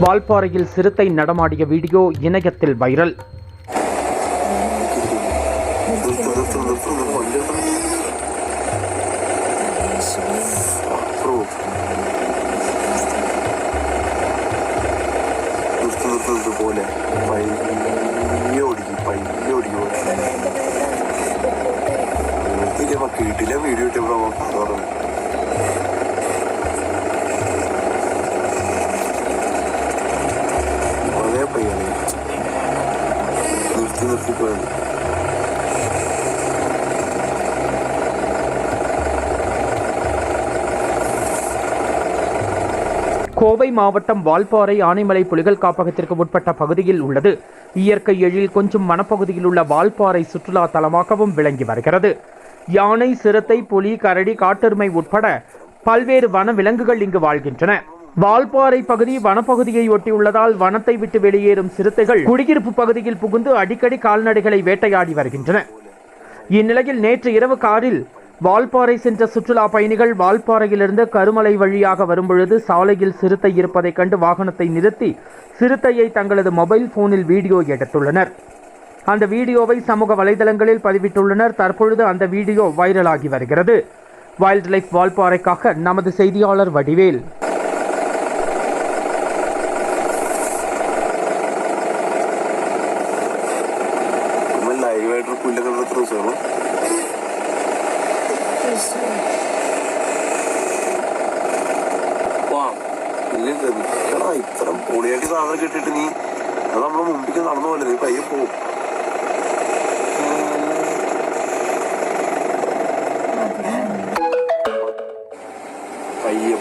வால்பாறையில் சிறுத்தை நடமாடிய வீடியோ இணையத்தில் வைரல் നിർത്ത് നിർത്ത് നിർത്ത് നിർത്ത് വണ്ടി നിർത്ത് നിർത്ത് നിർത്ത് சின்ன சூப்பர் கோவை மாவட்டம் வால்பாறை ஆனைமலை புலிகள் காப்பகத்திற்கு உட்பட்ட பகுதியில் உள்ளது. இயற்கை எழில் கொஞ்சம் வனப்பகுதியில் உள்ள வால்பாறை சுற்றுலா தலமாகவும் விளங்கி வருகிறது. யானை சிறுத்தை புலி கரடி காட்டெருமை உட்பட பல்வேறு வன விலங்குகள் இங்கு வாழ்கின்றன. வால்பாறை பகுதி வனப்பகுதியை ஒட்டியுள்ளதால் வனத்தை விட்டு வெளியேறும் சிறுத்தைகள் குடியிருப்பு பகுதியில் புகுந்து அடிக்கடி கால்நடைகளை வேட்டையாடி வருகின்றன. இந்நிலையில் நேற்று இரவு காரில் வால்பாறை சென்ற சுற்றுலா பயணிகள் வால்பாறையிலிருந்து கருமலை வழியாக வரும்பொழுது சாலையில் சிறுத்தை இருப்பதைக் கண்டு வாகனத்தை நிறுத்தி சிறுத்தையை தங்களது மொபைல் போனில் வீடியோ எடுத்துள்ளனர். அந்த வீடியோவை சமூக வலைதளங்களில் பதிவிட்டுள்ளனர். தற்பொழுது அந்த வீடியோ வைரலாகி வருகிறது. வைல்ட் லைஃப் வால்பாறைக்காக நமது செய்தியாளர் வடிவேல். ലൈവായിട്ട് പുല്ലൊക്കെ എത്ര ദിവസമാണോ ഇല്ല ഇത്ര പൊളിയായിട്ട് സാധനം കിട്ടിയിട്ട് നീ അത് നമ്മളെ മുമ്പിക്ക് നടന്നു പോലെ നീ പയ്യെ പോകും